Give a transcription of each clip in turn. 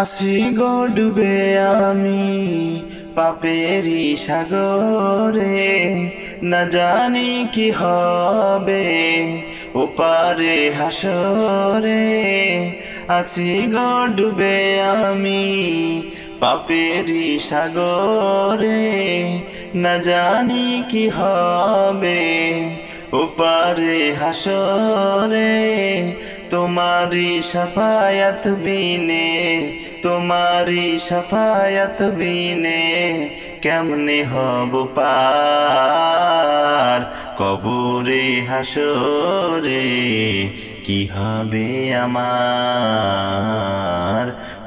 আসি গো আমি পাপেরি সাগরে। না জানি কি হবে ওপারে হাসরে। আছি গো আমি পাপেরি সাগরে। না জানি কি হবে ওপারে হাসরে। তোমারি সাফায়াত বিনে, তোমারি সাফায়াত বিনে, কেমনে হব পার? কবরে হাসরে কি হবে আমার?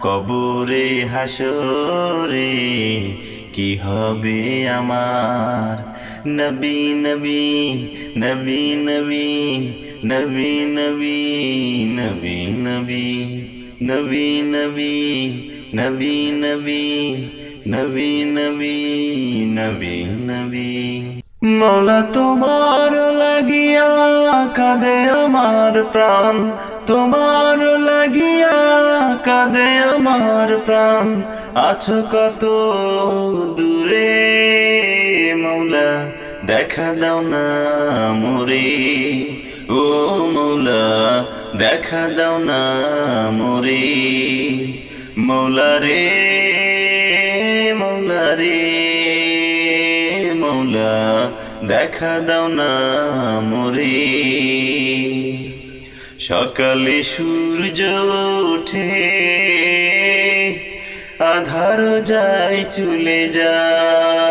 কবরে হাসরে কি হবে আমার? নবী নবী নবী নবী নবী নবী নবী নবী নবী নবী নবী নবী নবী নবী মৌলা তোমার লাগিয়া কাঁদে আমার প্রাণ তোমার লাগিয়া কাঁদে আমার প্রাণ আছো কত দূরে মৌলা দেখা দাও না মোরে দেখা দাও না মোরে। মৌলা রে মৌলা রে, মৌলা, দেখা দাও না মোরে। সকালে সূর্য ওঠে আধার যায় চলে যায়।